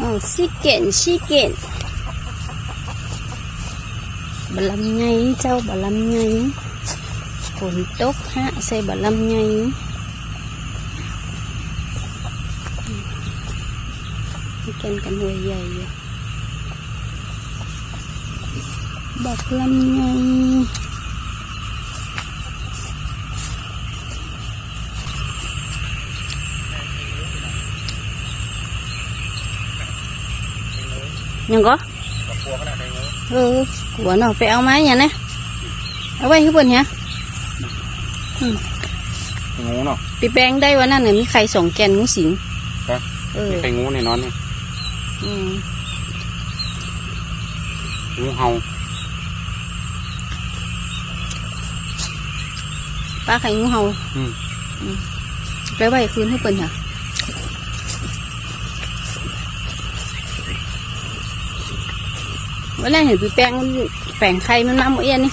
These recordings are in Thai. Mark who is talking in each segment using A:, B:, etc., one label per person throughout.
A: อ๋อชิเก้นชิเก้นบะลำไงเจ้าบะ ลำไงฝนตกฮะใส่บะลำไงชิเก้นกันหัวใหญ่อยู่บักลำไงยังก็เออหัวเนาะไปเอาไม้ยังนะเอาไว้ที่บนเนี้ย
B: งูเนาะ
A: ปีแปลงได้วันนั้นเนี่ยมีใครส่งแกนงูสิง
B: ครับ
A: เออ
B: มีใครงูในนอนนี่
A: อืม
B: งูเห่า
A: ป้าไข่งูเห่า
B: อืม
A: อืมไปไว้คืนให้เปิ่นค่ะ วันแรกเห็นปีแปลงมันแปลงไข่มันมาหมดเอี้ยนนี่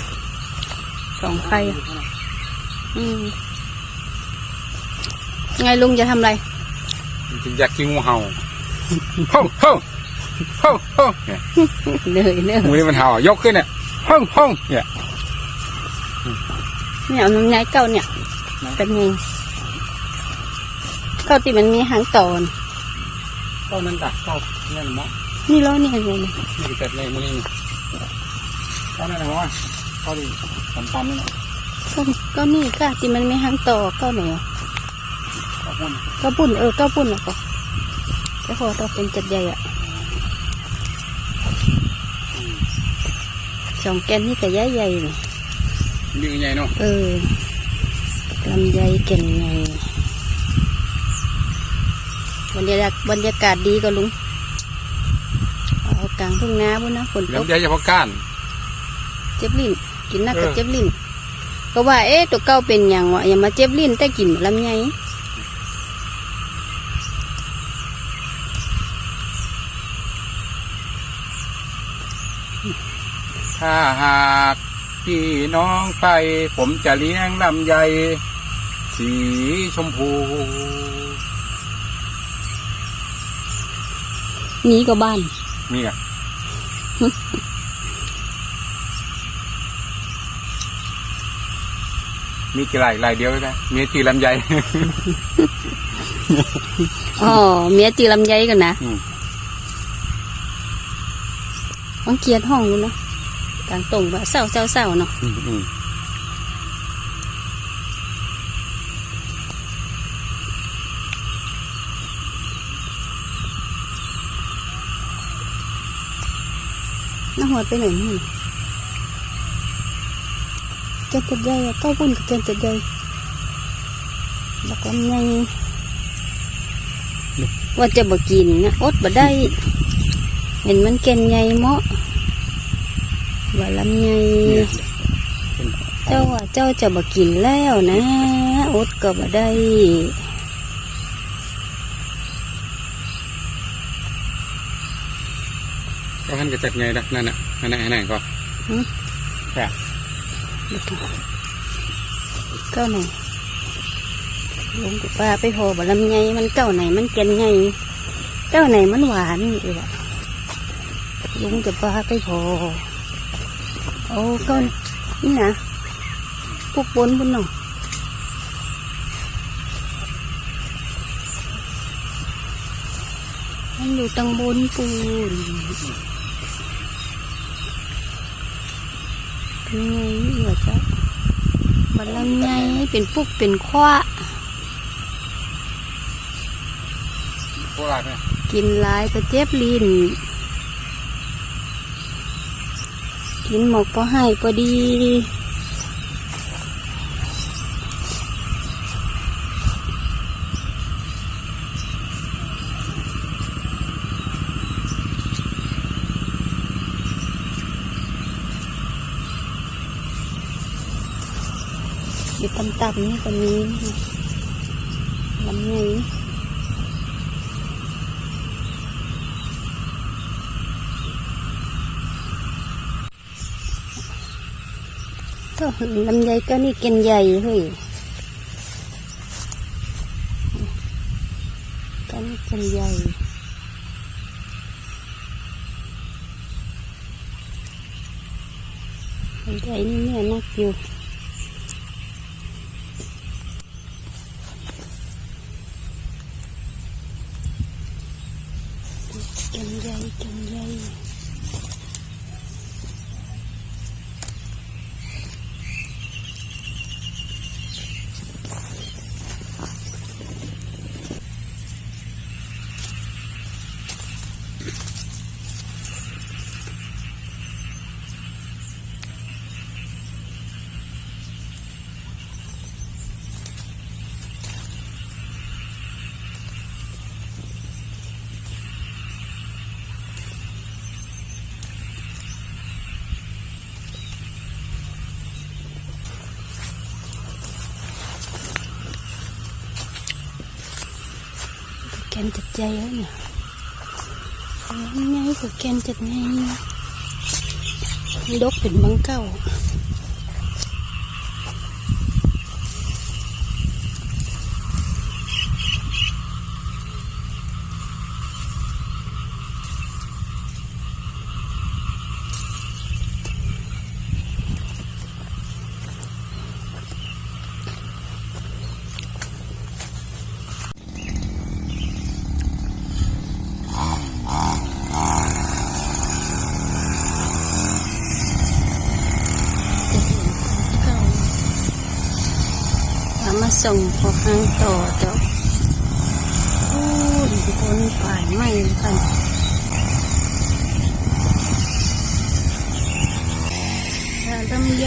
A: สองไข่อะอืมไงลุงจะทำอะไร
B: จริงๆอยากกินงูเห่าเฮ้าเฮ้าเฮ้าเฮ้าเนี่ย
A: เหนื่อยเหนื่อย
B: งูนี่มันเห่ายกขึ้นเนี่ยเฮ้าเฮ้าเนี่ย
A: เนี่ยเอาน้ำยายเก่าเนี่ย เป็นไงเก่าติมันมีหางต่อน
B: เข้านั่นตักเข้าเนี่ยนะมะ
A: นี่ล้อนี่ไงเนี่ย
B: นี่ก็เสร็จเลยมือนี่เข้านั่นนะมะเข้าดิตันๆนี่นะ
A: ก็ก็นี่ค่ะติมันมีหางต่อเก้าไหนอะ
B: เข้าพุ่น
A: เก้าปุ่นเออเก้าปุ่นอะก็จะพอตัวเป็นจัดใหญ่อะสองแกนนี่ก็ใหญ่ใหญ่ๆเลย
B: ยืนใหญ่เนาะ
A: เออลำไยแก่นไงบรรยากาศบรรยากาศดีก็ลุงเอา กลางทุ่งนาบุญนะฝนตก
B: ลำไยเฉพาะก้าน
A: เจ็บลิ้นกินนักกับ
B: เออ
A: เจ็บลิ้นก็ว่าเอ๊ะตัวเก่าเป็นอย่างวะอย่ามาเจ็บลิ้นแต่กินลำไย
B: ถ้าหากพี่น้องไป ผมจะเลี้ยงลำไยสีชมพู
A: หนีก็บ้าน
B: มีอะ มีกี่ลายลายเดียวกันมีตีลำไย
A: อ๋อเมียตีลำไยกันนะ
B: อืม
A: ต้องเกียดห้องอยู่เนาะกลางตรงว่าเศร้าเศร้าเศร้าเนาะ
B: อืมอืม
A: น้าหัวไปไหนนี่แกนจัดใหญ่อะเก้าปุ่นกับแกนจัดใหญ่บักลำไยว่าจะบ่กินนะอดบ่ได้ เห็นมันแกนใหญ่เหมาะว่าลำไย
B: เนี่ยเป็น
A: เจ้าว่าเจ้าจะบ่กินแล้วนะ อดก็บ่ได้
B: ก็ท่านก็จัดไงนะนั่นน่ะนั่นน่ะนั่นน่ะก็
A: เก้าไหนลุงกับป้าไปโหบ่ลำไยมันเก้าไหนมันแกนไงเก้าไหนมันหวานอีกอะลุงกับป้าไปโหโอ้เก้านี่นะพวกบนบนเนาะมันอยู่ตังบนปูน ยังไงนี่วะจ๊ะบัลลังไงเป็นปุกเป็นคว้า
B: โคราชเนี่ย
A: กินหลายก็เจ็บลิ้นกินหมกพอให้พอดี อยู่ต่ำๆนี่ตอนนี้ลำไงลำไยก็นี่กินใหญ่เฮ้ยก็นี่กินใหญ่ใหญ่นี่เนี่ยนักอยู่ แกันใหญ่ นใหญ่แกนจัดใจแล้วเนี่ยง่ายกว่าแกนจัดง่ายดกเป็นบังเก้า เก่าเอา มาส่งพอข้งต่อเจ้าโอ้ยบนป่ายไม่กันลำไย